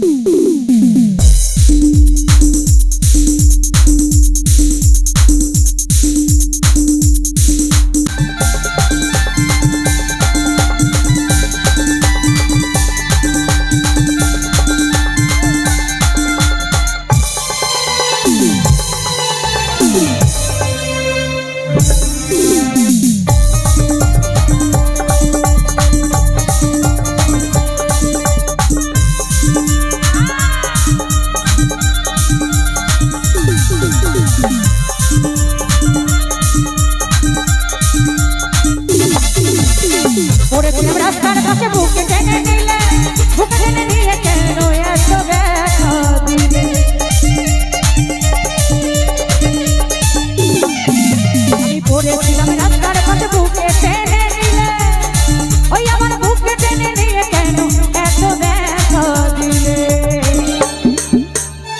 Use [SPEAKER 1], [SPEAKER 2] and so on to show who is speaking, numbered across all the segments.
[SPEAKER 1] 嗯嗯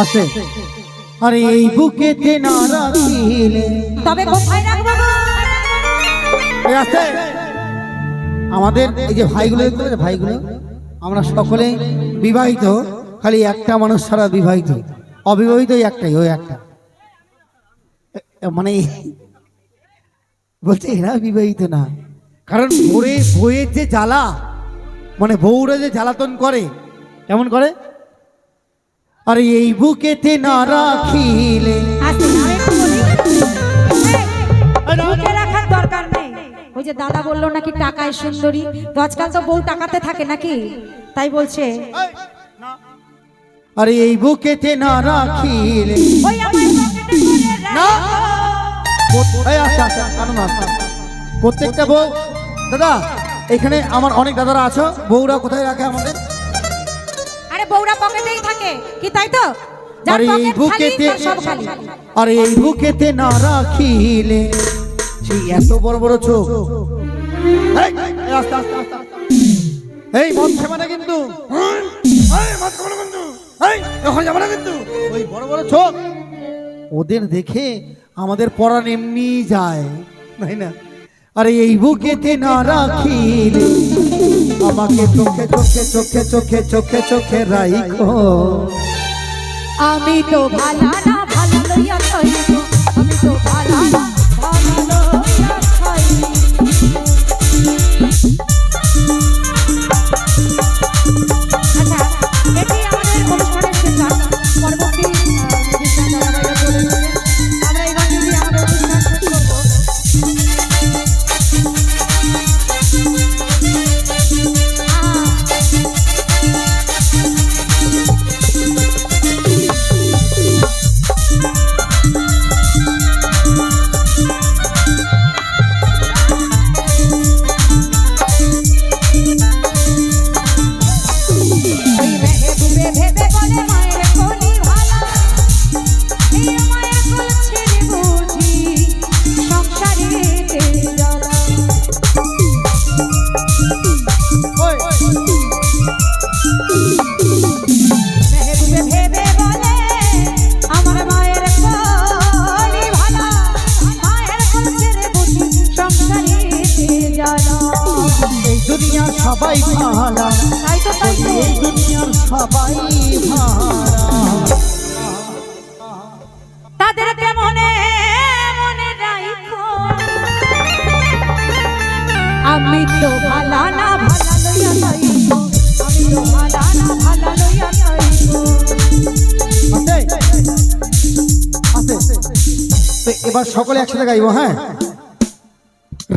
[SPEAKER 2] আছে। আরে এই বুকেতে না রাখিলে
[SPEAKER 1] তবে কোথায় রাখব গো?
[SPEAKER 2] এই আছে আমাদের এই যে ভাইগুলো দেখতে পাচ্ছ, ভাইগুলো আমরা সকলে বিবাহিত খালি একটা মানুষ ছাড়া বিবাহিত। অবিবাহিত একটাই ওই একটা। মানে বলছে এরা বিবাহিত না। কারণ ভোরে বইয়ের যে জ্বালা মানে বউরা যে জ্বালাতন করে কেমন করে? আরে এই বুকেতে না রাখিলে।
[SPEAKER 1] রাখার দরকার নেই। ওই যে দাদা বলল নাকি টাকায় সুন্দরী। তো আজকাল তো বউ টাকাতে থাকে নাকি? তাই বলছে।
[SPEAKER 2] আরে এই বুকেতে না রাখিলে। আচ্ছা আচ্ছা প্রত্যেকটা বউ দাদা এখানে আমার অনেক দাদারা আছো। বউরা কোথায় রাখে আমাদের?
[SPEAKER 1] পকেটেই থাকে। কি তাই তো? যার
[SPEAKER 2] এই
[SPEAKER 1] পকেট খালি
[SPEAKER 2] বুকেতে
[SPEAKER 1] তার সব খালি।
[SPEAKER 2] আরে এই বুকেতে না রাখিলে সেই এত বড় বড় চোখ। এই, মদ খাবে না কিন্তু। যাবে না ওই বড় বড় চোখ। ওদের দেখে আমাদের পরাণ এমনি যায় তাই না? আরে এই বুকেতে না রাখিলে আমাকে চোখে চোখে চোখে চোখে চোখে চোখে রাইখো।
[SPEAKER 1] আমি তো ভালা না, ভালা লইয়া আমি তো ভালা এই
[SPEAKER 2] দুনিয়ার সবাই ভালা। এই দুনিয়ার সবাই ভালা
[SPEAKER 1] তাদেরকে মনে মনে রাখো আমি তো ভালা না ভালা লইয়া যাইবো। আমি তো ভালা না ভালা লইয়া যাইবো।
[SPEAKER 2] আছে? আছে। তো এবার সকলে একসাথে গাইবো হ্যাঁ?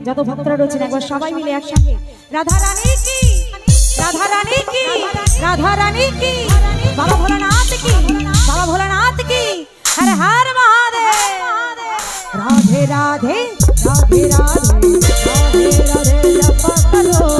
[SPEAKER 1] যত ভক্তরা রয়েছেন একবার সবাই মিলে একসাথে রাধা রানী কি রাধা রানী কি রাধা রানী কি বাবা ভোলানাথ কি বাবা ভোলানাথ কি হরে হর মহাদেব রাধে রাধে রাধে রাধে রাধে রাধে জপ করো